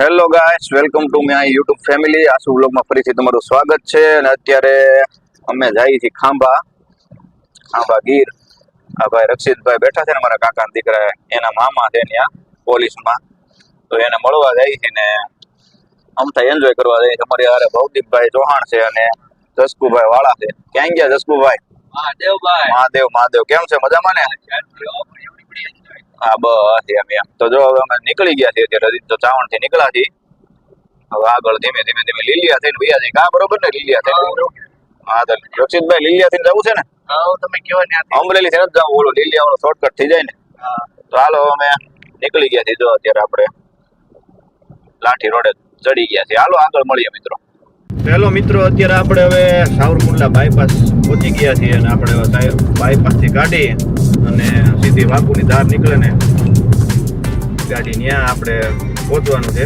Hello guys welcome to my YouTube family Aasu વ્લોગમાં ફરીથી તમારું સ્વાગત છે. અને અત્યારે અમે જઈએ છીએ ખાંભા. ખાંભા ગીર. આ ભાઈ રક્ષિતભાઈ બેઠા છે ને મારા કાકાના દીકરા. એના મામા છે ત્યાં પોલીસમાં. તો એને મળવા જાય છે ને અમથા એન્જોય કરવા જઈએ છીએ અમારી હારે ભૌતિકભાઈ ચૌહાણ છે અને જસકુભાઈ વાળા છે. ક્યાં ગયા જસકુભાઈ? મહાદેવભાઈ. મહાદેવ મહાદેવ. કેમ છે? મજામાં ને? હા બસ એમ એમ. તો જો હવે અમે નીકળી ગયા છીએ અત્યારે હજી તો ચાવણથી નીકળ્યા છીએ. હવે આગળ ધીમે ધીમે ધીમે લીલિયા થઈને વયા જઈએ કા બરોબર ને લીલિયા થઈને? હા તો રક્ષિતભાઈ લીલિયા થઈને જવું છે ને? તમે કહો ને અમરેલી થઈને નથી જવું ઓલો લીલિયા વાળો શોર્ટકટ થઈ જાય ને. તો હાલો અમે નીકળી ગયા છીએ. જો અત્યારે આપણે લાઠી રોડે ચડી ગયા છીએ. હાલો આગળ મળીએ મિત્રો. હેલો મિત્રો અત્યારે આપણે હવે સાવરકુંડલા બાયપાસ પહોંચી ગયા છીએ અને આપણે બાયપાસથી કાઢી સીધી વાકુની ધાર નીકળે ને ગાડી ત્યાં આપણે પહોંચવાનું છે.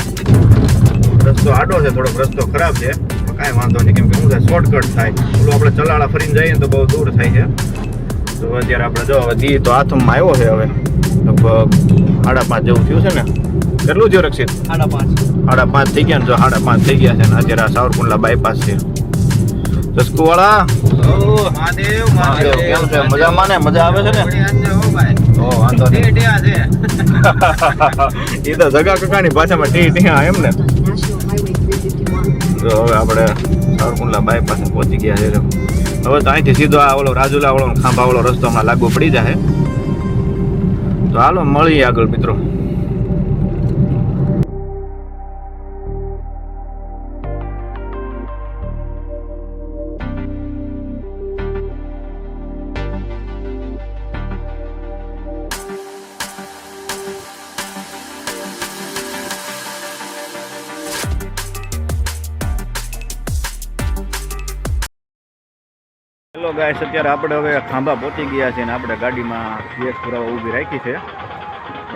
રસ્તો આડો છે થોડોક રસ્તો ખરાબ છે. કાંઈ વાંધો નહીં કેમ કે શું થાય શોર્ટકટ થાય. ઓલું આપણે ચલાળા ફરીને જઈએ તો બહુ દૂર થાય છે. તો અત્યારે આપણે જો હવે દી તો હાથમાં આવ્યો છે હવે. લગભગ સાડા પાંચ જેવું થયું છે ને. કેટલું થયું રક્ષિત? સાડા પાંચ. સાડા પાંચ થઈ ગયા ને જો સાડા પાંચ થઈ ગયા છે ને. અત્યારે આ સાવરકુંડલા બાયપાસ છે. ચસ્કુ વાળા કેમ છે? મજામાં ને? મજા આવે છે ને? ઓ વાંધો નહીં. એ તો જગા કકાની ભાષામાં ટી ટી એમ ને? તો હવે આપણે સાવરકુંડલા બાયપાસ પહોંચી ગયા છે. હવે તો અહીંથી સીધો આ ઓલો રાજુલા વાળો ખાંભા વાળો રસ્તો હમણાં લાગુ પડી જાય. તો હાલો મળીએ આગળ મિત્રો. હેલો ગાઈસ અત્યારે આપણે હવે ખાંભા પહોંચી ગયા છે અને આપણે ગાડીમાં ગેસ પુરાવા ઊભી રાખી છે.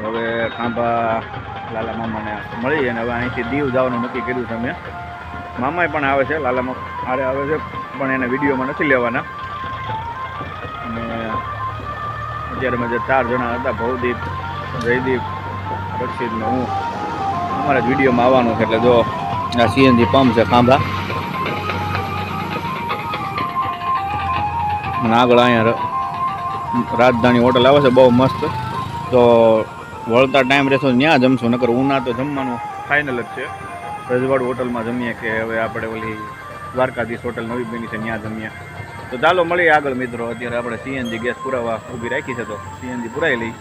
હવે ખાંભા લાલા મામાને મળી અને હવે અહીંથી દીવ જવાનું નક્કી કર્યું છે મેં મામાએ પણ આવે છે, લાલા મામા હારે આવે છે, પણ એને વિડીયોમાં નથી લેવાના. અને અત્યારે મેં જે ચાર જણા હતા, ભવદીપ, જયદીપ, રક્ષિતને હું, અમારા જ વિડીયોમાં આવવાનું છે. એટલે જો આ સીએનજી પંપ છે ખાંભા અને આગળ અહીંયા રાજધાની હોટલ આવે છે, બહુ મસ્ત. તો વળતા ટાઈમ રહેશો ત્યાં જમશું, નકર ઉના તો જમવાનું ફાઇનલ જ છે. રજવાડ હોટલમાં જમીએ કે હવે આપણે ઓલી દ્વારકાધીશ હોટલ નવી બની છે ત્યાં જમીએ. તો ચાલો મળીએ આગળ મિત્રો, અત્યારે આપણે સીએનજી ગેસ પુરાવા ઊભી રાખી છે તો સીએનજી પુરાવી લઈ.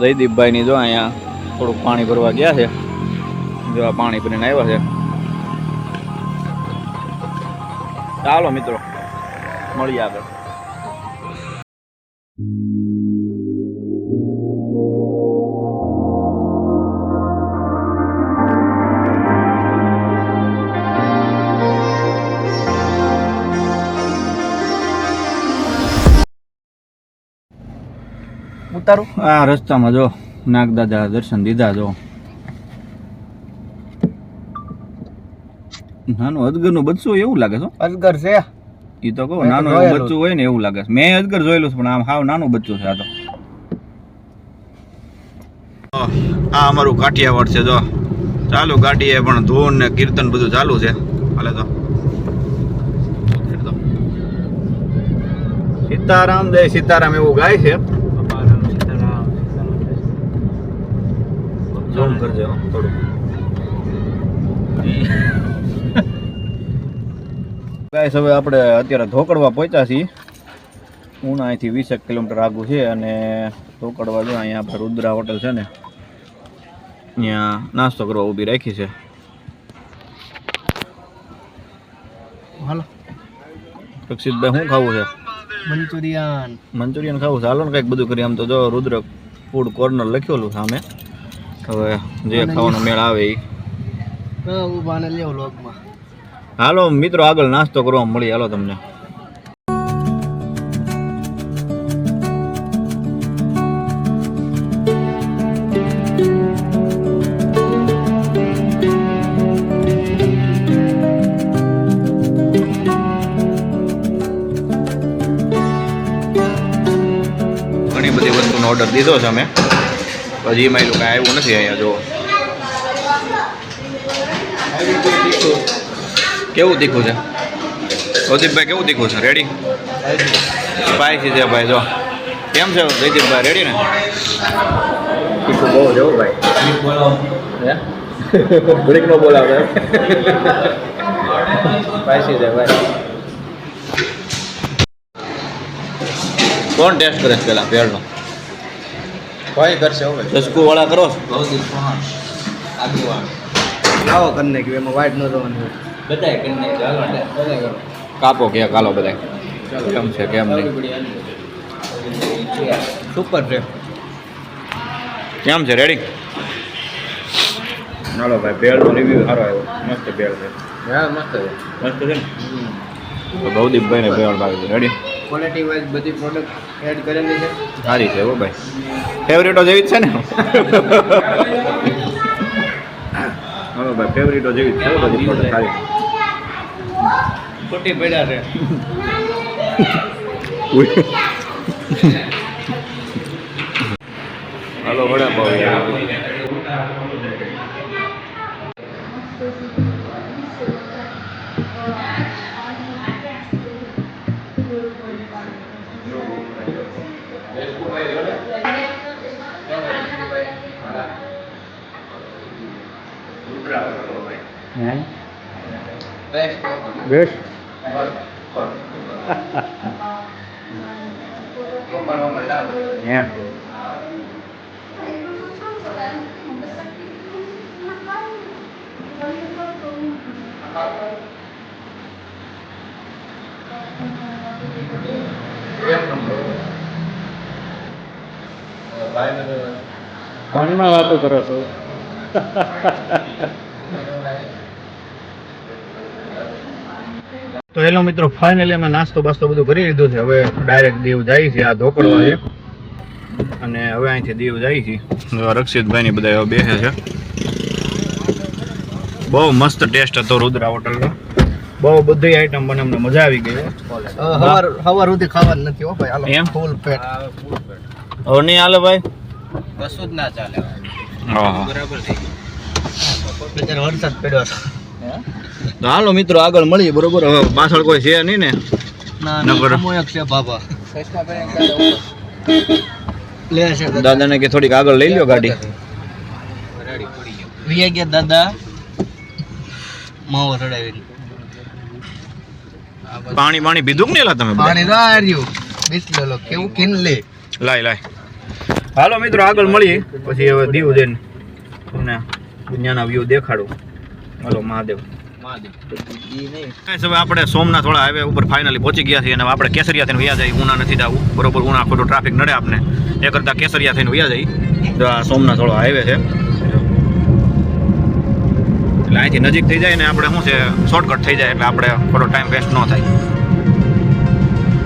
જયદીપભાઈની જો અહીંયા થોડુંક પાણી ભરવા ગયા છે, જો આ પાણી ભરીને આવ્યા છે. ચાલો મિત્રો, મળીએ આગળ. ઉતારું? આ રસ્તામાં જો નાગદાદા દર્શન દીધા જો. નાનું અજગરનું બચ્ચું એવું લાગે છે અજગર છે? એ તો કહું નાનું એવું બચ્ચું હોય ને એવું લાગે છે. મેં અજગર જોયેલું છે પણ આમ હાવ નાનું બચ્ચું છે આ તો. આ અમારું કાઠિયાવાડ છે જો. ચાલુ ગાડીએ પણ ધૂન ને કીર્તન બધું ચાલુ છે. હાલે તો. સીતારામ જય સીતારામ એવું ગાય છે. ઝૂમ કરજો થોડું ગાઈસ હવે આપણે અત્યારે ધોકડવા પહોંચ્યા છીએ. ઉના અહીંથી વીસેક કિલોમીટર આગું છે અને ધોકડવા જો અહીંયા આપણે રુદ્રા હોટલ છે ને ત્યાં નાસ્તો કરવા ઊભી રાખી છે. હાલો. રક્ષિતભાઈ શું ખાવું છે? મંચુરિયન. મંચુરિયન ખાવું છે. હાલો ને કંઈક બધું કરી આમ તો જો રુદ્ર ફૂડ કોર્નર લખેલું સામે. હવે જે ખાવાનો મેળ આવે એ હાલો મિત્રો આગળ નાસ્તો કરવા મળી હાલો તમને. ઘણી બધી વસ્તુનો ઓર્ડર દીધો છે અમે. હજી એ લોકો આવ્યું નથી અહીંયા જો કેવું તીખું છે? પ્રદીપભાઈ કેવું તીખું છે? રેડી સ્પાઈસી છે ભાઈ જો. કેમ છે જયદીપભાઈ રેડી ને? તીખું બહુ જવું ભાઈ. બ્રેક નો બોલાવે. સ્પાઈસી છે ભાઈ. કોણ ટેસ્ટ કરે છે પેલા ભેળનો કોઈ કરશે હવે. ચસ્કુ વાળા કરો છો? આવો કરીને કે એમાં વાઈટ ન જવાનું કાપો કે કાલો બધા કેમ છે કેમ નહીં? સુપર છે. કેમ છે રેડી ચાલો ભાઈ ભેળનો રિવ્યુ સારો આવ્યો. મસ્ત ભેળ છે. હા મસ્ત છે. મસ્ત છે ને? તો ભવદીપભાઈને ભેળ ભાવી છે. રેડી ક્વોલિટી વાઇઝ બધી પ્રોડક્ટ એડ કરેલી છે? સારી છે ઓ ભાઈ. ફેવરેટો જેવી જ છે ને? હાલો ભાઈ ફેવરેટો જેવી જ છે હો બધી ફોટો સારી. ખોટી પડ્યા છે. હાલો વડાપાવ. યાર બેસ્ટ. ફોનમાં વાતો કરો છો તો હેલો મિત્રો ફાઇનલી અમે નાસ્તો બાસ્તો બધું કરી લીધું છે. હવે ડાયરેક્ટ દીવ જાય છે આ ધોકડવા છે. અને હવે અહીંથી દીવ જાય છે. રક્ષિતભાઈ ની બધા બેસે છે. બહુ મસ્ત ટેસ્ટ હતો રુદ્રા હોટલનો. બહુ બધી આઈટમ મને અમને મજા આવી ગઈ હવાર હવાર સુધી ખાવાનું નથી હો ભાઈ. એમ? ફૂલ પેટ હવે નહીં હાલે ભાઈ? કશું જ ના ચાલે. બરાબર થઈ ગયું. વરસાદ પડ્યો તો હાલો મિત્રો આગળ મળીએ બરોબર? હવે પાછળ કોઈ છે નહીં ને? ના નગર. ના અમોયક છે બાબા. લે છે દાદા. દાદાને કે થોડીક આગળ લઈ લ્યો ગાડી. દાદા? માવો રડાવી પાણી પાણી પીધું કે નહીં લા તમે? પાણી રાર્યું બિસ્લેલો કેવું? કિન લે. લાય લાય. હાલો મિત્રો આગળ મળીએ. પછી હવે દીવ જઈને તમને દુનિયાના વ્યૂ દેખાડું. હાલો મહાદેવ. હવે આપણે સોમનાથ થોડા હાઈવે ઉપર ફાઇનલી પહોંચી ગયા છીએ અને આપણે કેસરિયા થઈને વ્યા જાય ઉના નથી જવું. બરોબર ઉના ખોટું ટ્રાફિક નડે આપણે એ કરતાં કેસરિયા થઈને વ્યા આ સોમનાથ વાળો હાઈવે છે. એટલે અહીંથી નજીક થઈ જાય ને આપણે શું છે શોર્ટકટ થઈ જાય એટલે આપણે થોડો ટાઈમ વેસ્ટ ન થાય.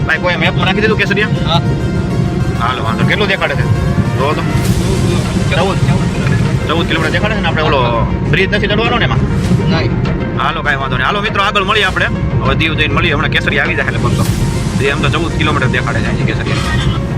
ભાઈ કોઈ મેપમાં નાખી દીધું કેસરિયા? હા. હાલો વાંધો. કેટલું દેખાડે છે? ચૌદ. ચૌદ કિલોમીટર દેખાડે છે ને આપણે ઓલો બ્રિજ નથી ચડવાનો ને એમાં? હાલો કાંઈ વાંધો નહીં. હાલો મિત્રો આગળ મળીએ આપણે. હવે દીવ જઈને મળીએ. હમણાં કેસરી આવી જાય એટલે બનતો એમ તો ચૌદ કિલોમીટર દેખાડે છે કેસરી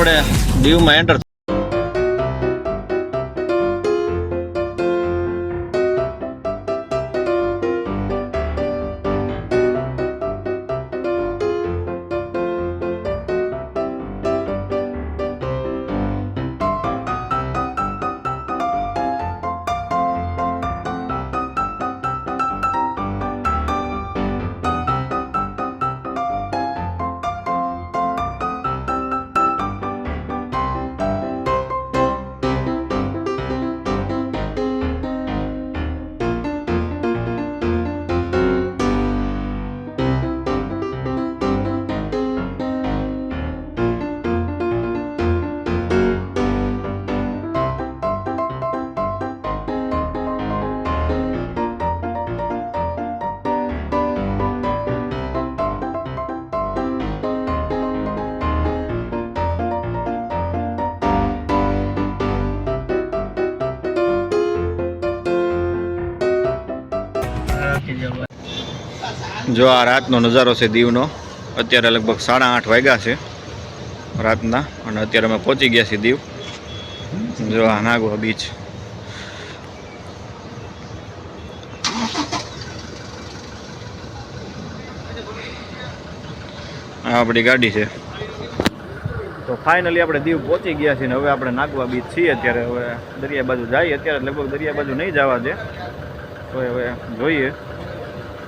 આપણે દીવમાં એન્ટર જો આ રાતનો નજારો છે દીવનો, અત્યારે લગભગ સાડા આઠ વાગ્યા છે રાતના અને અત્યારે અમે પહોંચી ગયા છીએ દીવ. જો આ નાગવા બીચ. આ આપણી ગાડી છે. તો ફાઇનલી આપણે દીવ પહોંચી ગયા છીએ ને હવે આપણે નાગવા બીચ છીએ અત્યારે. હવે દરિયા બાજુ જઈએ, અત્યારે લગભગ દરિયા બાજુ નહીં જવા દે. તો હવે જોઈએ.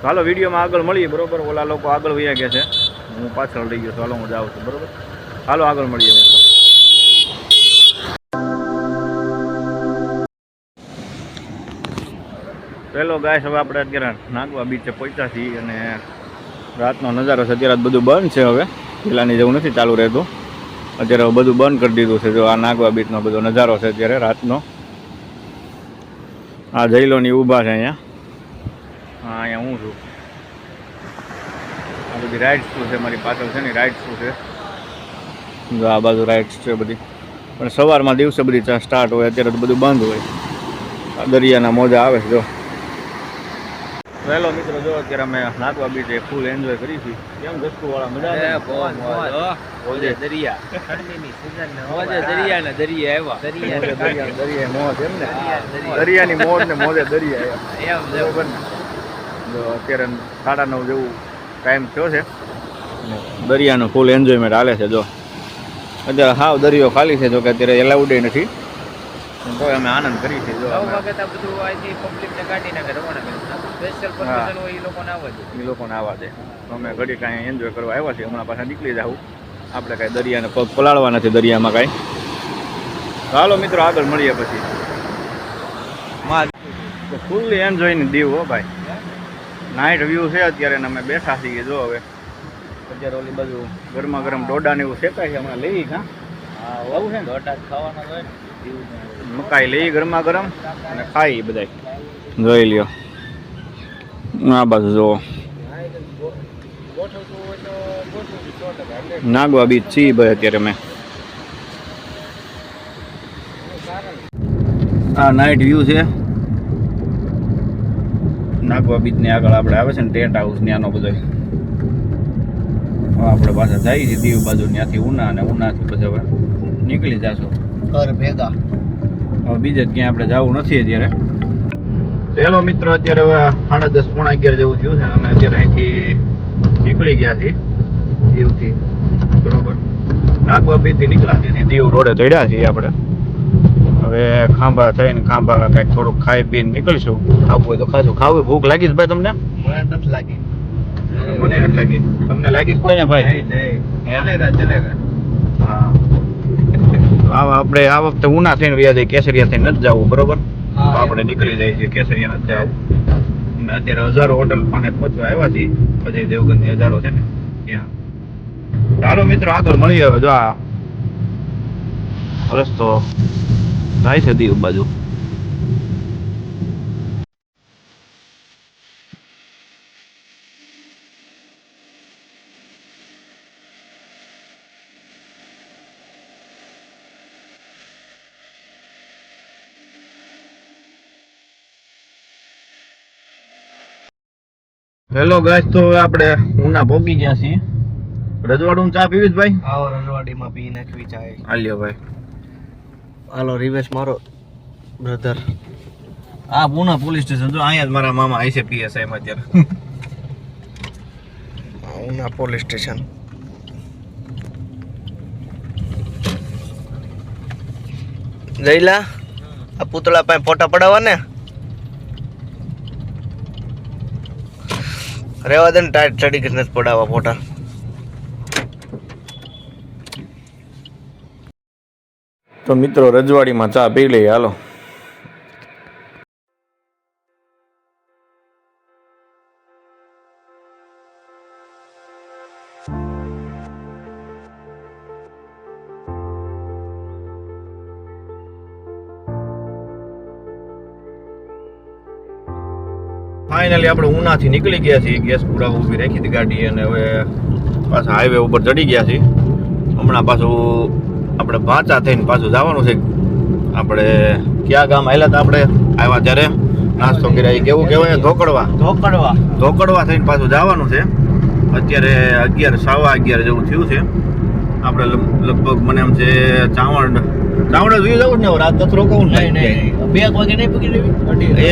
હાલો, વિડીયોમાં આગળ મળીએ, બરોબર? ઓલા લોકો આગળ વયા ગયા છે. હું પાછળ રહી ગયો તો હાલો, હું જાઉં છું, બરોબર? હાલો, આગળ મળીએ મિત્રો પેલો ગાય હવે આપણે અત્યારે નાગવા બીચે પહોંચ્યા છીએ અને રાતનો નજારો છે. અત્યારે બધું બંધ છે હવે. પહેલાંની જેવું નથી ચાલુ રહેતું. અત્યારે બધું બંધ કરી દીધું છે. જો આ નાગવા બીચનો બધો નજારો છે અત્યારે રાતનો. આ જૈલોની ઊભા છે અહીંયા. હા અહીંયા હું છું. આ બધી રાઇડ્સ શું છે? મારી પાછળ છે ને રાઇડ્સ શું છે? જો આ બાજુ રાઇડ્સ છે બધી. પણ સવારમાં દિવસે બધી સ્ટાર્ટ હોય અત્યારે તો બધું બંધ હોય. આ દરિયાના મોજા આવે જો. હેલો મિત્રો જો અત્યારે અમે નાગવા બીચે ફૂલ એન્જોય કરી છે કેમ ગસ્તુ વાળા મજા આવે ઓજે દરિયા. મોજે દરિયા ને દરિયા આવ્યા દરિયા દરિયા દરિયા મોજ એમ ને. દરિયા. દરિયાની મોજ ને મોજે દરિયા આવ્યા એમ. બરોબર ને? અત્યારે સાડા નવ જેવું ટાઈમ થયો છે. દરિયાનું ફૂલ એન્જોયમેન્ટ હાલે છે જો. અત્યારે હાવ દરિયો ખાલી છે જો કે અત્યારે એલાઉડ નથી. તો અમે આનંદ કરી છે જો નવ અમે. બધું અહીંથી પબ્લિક કાઢી નાખે રવાના કરે સ્પેશિયલ પરમિશન હોય એ લોકોને આવવા દે. એ લોકોને આવવા દે. તો અમે ઘડી કાંઈ એન્જોય કરવા આવ્યા છીએ હમણાં પાછા નીકળી જાવ આપણે કાંઈ દરિયાને પગ પલાળવા નથી દરિયામાં કાંઈ. ચાલો મિત્રો આગળ મળીએ પછી. તો ફૂલ્લી એન્જોયની દીવ હો ભાઈ. નાઇટ વ્યૂ છે અત્યારે અમે બેઠા છીએ જો હવે. અત્યારે ઓલી બાજુ ગરમા ગરમ ડોડા ને એવું શેકાય છે હમણાં લઈ હા આવું છે? દોઢ ખાવાના હોય. મકાઈ લઈ ગરમા ગરમ અને ખાઈ બધાય. જોઈ લ્યો. આ બાજુ જુઓ. નાગવા બીચ છીએ ભાઈ અત્યારે મેં આ નાઇટ વ્યૂ છે. નાગવા બીચની આગળ આપણે આવે છે ને ટેન્ટ હાઉસ ત્યાંનો બધો. હવે આપણે પાછા જઈએ છીએ દીવ બાજુ ત્યાંથી ઉના અને ઉનાથી પછી હવે નીકળી જશું. ઘર ભેગા. હવે બીજે ક્યાંય આપણે જવું નથી અત્યારે. હેલો મિત્રો અત્યારે હવે સાડા દસ પોણા અગિયાર જેવું થયું છે અને અત્યારે અહીંથી નીકળી ગયા છીએ દીવથી. બરોબર. નાગવા બીજથી નીકળ્યા છીએ દીવ રોડે ચડ્યા છીએ આપણે. હવે ખાંભા થઈને ખાંભા કંઈક થોડુંક ખાઈ પીને નીકળીશું. ખાવું હોય તો ખાશું ખાવું ભૂખ લાગી છે ભાઈ તમને? મને નથી લાગી. મને નથી લાગી. તમને લાગી કોઈને ભાઈ? હા? આવા આપણે આ વખતે ઉના થઈને વ્યા કેસરિયા થઈને નથી જવું બરોબર? તો આપણે નીકળી જાય છે કેસરિયા નથી જવું. અત્યારે હજારો હોટલ પાને પહોંચવા આવ્યા છીએ. પછી દેવગંજ હજારો છે ને. ત્યાં. ચાલો મિત્રો આગળ મળી હવે. જો આ રસ્તો જાય છે દીવ બાજુ. હેલો ગાઈસ તો આપણે ઉના ભોગી ગયા છીએ. રજવાડું ચા પીવીશ ભાઈ? આવો રજવાડીમાં પી નાખવી ચાય. આલ્યો ભાઈ. હાલો, રિવેશ મારો બ્રધર આ પૂના પોલીસ સ્ટેશન, જો અહીંયા જ મારા મામા આવી છે પીએસઆઈ માં અત્યારે. Una police station. જઈલા આ પૂતળા પાસે ફોટા પડાવવા ને રેવા દે ને, ટાઈટ ચડી કરીને નથી પડાવવા ફોટા? તો મિત્રો, રજવાડીમાં ચા પી લઈએ. હાલો. ફાઇનલી આપણે ઉનાથી નીકળી ગયા છીએ. ગેસ પૂરા ઊભી રાખી હતી ગાડી અને હવે પાછા હાઈવે ઉપર ચડી ગયા છીએ. હમણાં પાછું આપણે ભાચા થઈને પાછું જવાનું છે. આપણે ક્યાં ગામ આવેલા હતા આપણે? આવ્યા ત્યારે? નાસ્તો કર્યા એ કેવું કહેવાય? ધોકડવા. ધોકડવા. ધોકડવા થઈને પાછું જવાનું છે. અત્યારે અગિયાર સાવા અગિયાર જેવું થયું છે. આપણે લગભગ મને એમ છે ચાવણ ચાવણ જોઈ જવું ને રાત દસ રોકાવું નહીં નહીં બે એક વાગે નહીં પકડી લેવી?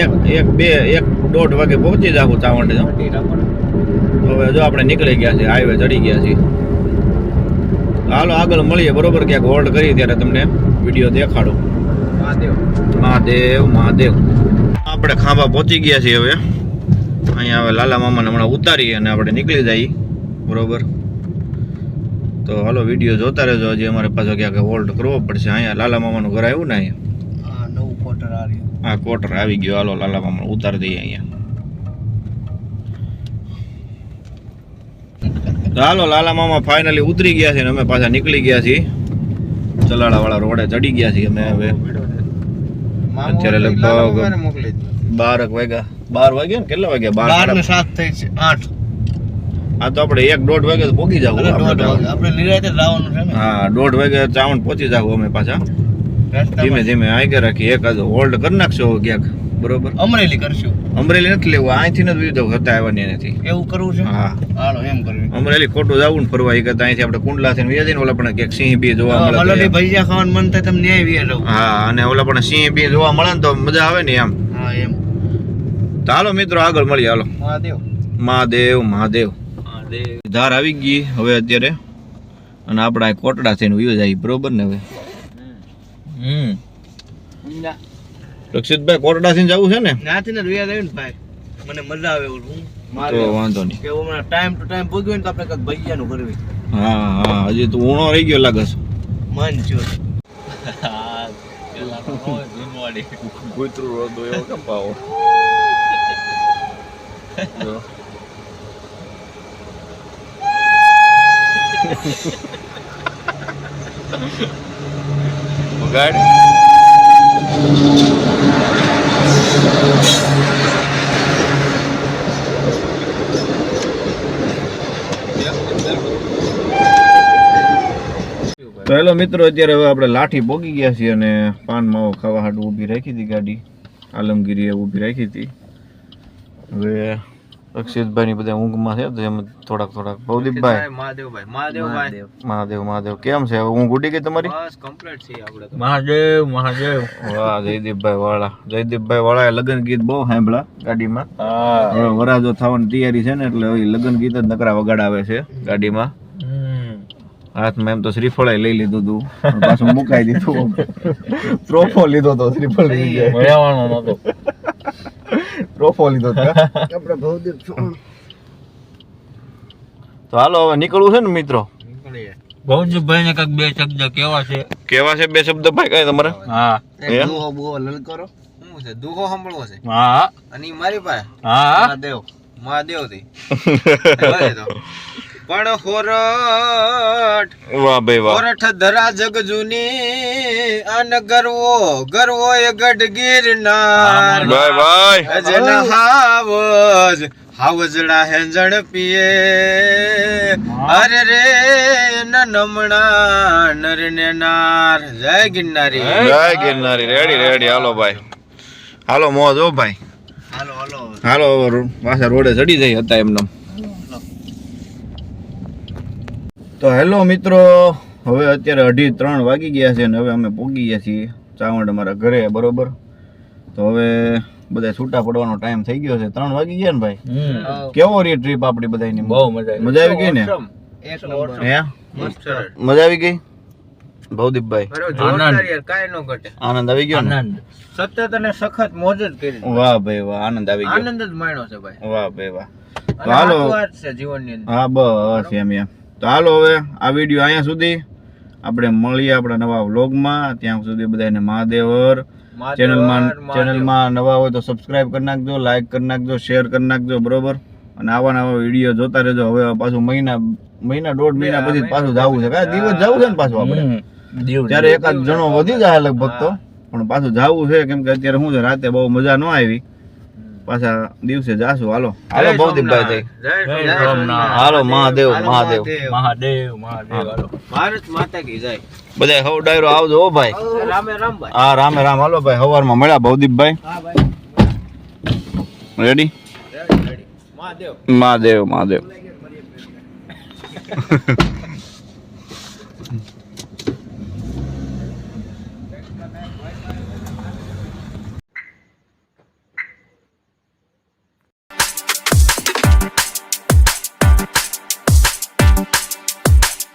એક એક બે એક દોઢ વાગે પહોંચી જાવ ચાવણ હવે જો આપણે નીકળી ગયા છે હાઈવે ચડી ગયા છીએ. હાલો આગળ મળીએ. બરોબર ક્યાંક હોલ્ડ કરી ત્યારે તમને વીડિયો દેખાડો. મહાદેવ. મહાદેવ મહાદેવ. આપણે ખાંભા પહોંચી ગયા છીએ હવે. અહીંયા હવે લાલા મામાને હમણાં ઉતારીએ અને આપણે નીકળી જઈએ બરોબર? તો હાલો વીડિયો જોતા રહેજો. હજી અમારે પાછો ક્યાંક હોલ્ડ કરવો પડશે. અહીંયા લાલા મામાનું ઘર આવ્યું ને અહીંયા? હા કોટર આવી ગયો. હાલો લાલા મામા ઉતારી દઈએ અહીંયા. તો હાલો લાલા મામા ફાઇનલી ઉતરી ગયા છે ને અમે પાછા નીકળી ગયા છીએ. ચલાડાવાળા રોડે ચડી ગયા છીએ અમે હવે. અત્યારે લગભગ બારક વાગ્યા. બાર વાગ્યા ને કેટલા વાગ્યા? બાર ને સાત થઈ છે આઠ. આ તો આપણે એક દોઢ વાગે તો પહોંચી જાવ આપણે નિરાતે જવાનું છે હા દોઢ વાગે ચાવણ પહોંચી જાવ અમે પાછા. ધીમે ધીમે આગે રાખી એક હોલ્ડ કરી નાખશો ક્યાંક. બરોબર? અમરેલી કરશું. અમરેલી નથી લેવું અહીંથી નથી વિધો હતા આવવાની નથી. એવું કરવું છે? હા. હાલો એમ કરવું. અમરેલી ખોટું જવું ને ફરવા એ કરતા અહીંથી આપણે કુંડલા થઈને વ્યાજી ને ઓલા પણ ક્યાંક સિંહ બી જોવા મળે તો ભજીયા ખાવાનું મન થાય તમને ન્યાય વીએ જવું હા અને ઓલા પણ સિંહ બી જોવા મળે ને તો મજા આવે ને એમ. હા એમ. તો હાલો મિત્રો આગળ મળીએ હાલો. મહાદેવ. મહાદેવ મહાદેવ. ધાર આવી ગઈ હવે અત્યારે. અને આપણા કોટડા થઈને વયો જાય બરોબર ને હવે? હમ. રક્ષિતભાઈ કોટડા થઈને જવું છે ને? ત્યાંથી ને વીએ ને ભાઈ. મને મજા આવે એવું હું. તો વાંધો નહીં. કે હમણાં ટાઈમ ટુ ટાઈમ પૂગ્યું ને તો આપણે કંઈક ભૈયાનું કરવી હા હા હજી તો ઊણો રહી ગયો લાગે છે. મન છું કૂતરું રોદો એવો કેમ પાવો વગાડ તો હેલો મિત્રો અત્યારે હવે આપણે લાઠી પોગી ગયા છીએ અને પાન માવો ખાવા હાટું ઊભી રાખી હતી ગાડી. આલમગીરીએ ઊભી રાખી હતી. હવે અક્ષિતભાઈની બધા ઊંઘમાં છે તો એમ થોડાક થોડાક. ભવદીપભાઈ મહાદેવભાઈ મહાદેવભાઈ. મહાદેવ મહાદેવ. કેમ છે? હવે ઊંઘ ઉડી ગઈ તમારી? બસ કમ્પ્લીટ છે આપણે મહાદેવ મહાદેવ. વાહ જયદીપભાઈ વાળા. જયદીપભાઈ વાળા એ લગ્ન ગીત બહુ સાંભળ્યા ગાડીમાં. હવે વરાજો થવાની તૈયારી છે ને એટલે લગન લગ્ન ગીત જ નકરા વગાડાવે છે ગાડીમાં. હાથમાં એમ તો શ્રીફળ લઈ લીધું હતું પાછું મુકાઈ દીધું ત્રોફો લીધો તો શ્રીફળ મળવાનો નતો. ત્રોફો લીધો હતો આપણે ભવદેવ તો હાલો હવે નીકળવું છે ને મિત્રો? નીકળીએ. ભવજીભાઈ ને કંઈક બે શબ્દ કેવા છે? કેવા છે બે શબ્દ ભાઈ? કઈ તમારે? હા. દુહો બુહો લલકારો શું છે? દુહો સાંભળવો છે? હા. અને મારી પાસે? હા. મહાદેવ. મહાદેવથી. પણ હોરઠ વાહ ભાઈ વાહ. હોરઠ ધરા જગ જૂની અન ગરવો ગરવો એ ગઢ ગીરના ભાઈ ભાઈ. અજન હાવજ હાવજડા હેંજણ પીએ. અરે રે ન નમણા નર ને નાર. જય ગિરનારી. જય ગિરનારી. Ready ready. હાલો ભાઈ. હાલો મોજ ઓ ભાઈ. હાલો હાલો. હાલો પાછા રોડે ચડી જાય હતા એમને. તો હેલો મિત્રો હવે અત્યારે અઢી ત્રણ વાગી ગયા છે અને હવે અમે પોગી ગયા છીએ ચાવંડ અમારા ઘરે બરોબર? તો હવે બધા છૂટા પડવાનો ટાઈમ થઈ ગયો છે. ત્રણ વાગી ગયા ને ભાઈ? કેવો રહી ટ્રીપ આપણી બધાની બહુ મજા મજા આવી ગઈ ને? એક નંબર હે? મસ્ત મજા આવી ગઈ? ભવદીપભાઈ. આનંદ. આવી ગયો સતત અને સખત મોજ જ કરી. વાહ ભાઈ વાહ આનંદ આવી ગયો. આનંદ જ માણ્યો છે ભાઈ. વાહ ભાઈ વાહ. હાલો. સાચું વાત છે જીવનની અંદર. હા બસ એમ એમ. તો હાલો હવે આ વીડિયો અહીંયા સુધી. આપણે મળીએ આપણા નવા વ્લોગમાં. ત્યાં સુધી બધાને મહાદેવર. ચેનલમાં ચેનલમાં નવા હોય તો સબસ્ક્રાઇબ કરી નાખજો લાઇક કરી નાખજો શેર કરી નાખજો બરોબર? અને આવા નવા વીડિયો જોતા રહેજો. હવે પાછું મહિના મહિના દોઢ મહિના પછી પાછું જવું છે. કાંઈ દિવસ જવું છે ને પાછું આપણે. ત્યારે એકાદ જણો વધી જાય લગભગ તો. પણ પાછું જવું છે કેમ કે અત્યારે શું છે રાતે બહુ મજા ન આવી. પાછા દિવસે જાશું. હાલો. હાલો ભવદીપભાઈ થઈ. જય સોમનાથ. હાલો મહાદેવ મહાદેવ. મહાદેવ. મહાદેવ હાલો. ભારત માતા કી જય. બધા હવ ડાયરો આવજો હો ભાઈ. રામે રામ ભાઈ. હા રામે રામ. હાલો ભાઈ સવારમાં મળ્યા ભવદીપભાઈ હા ભાઈ. Ready ready ready Mahadev. Mahadev Mahadev.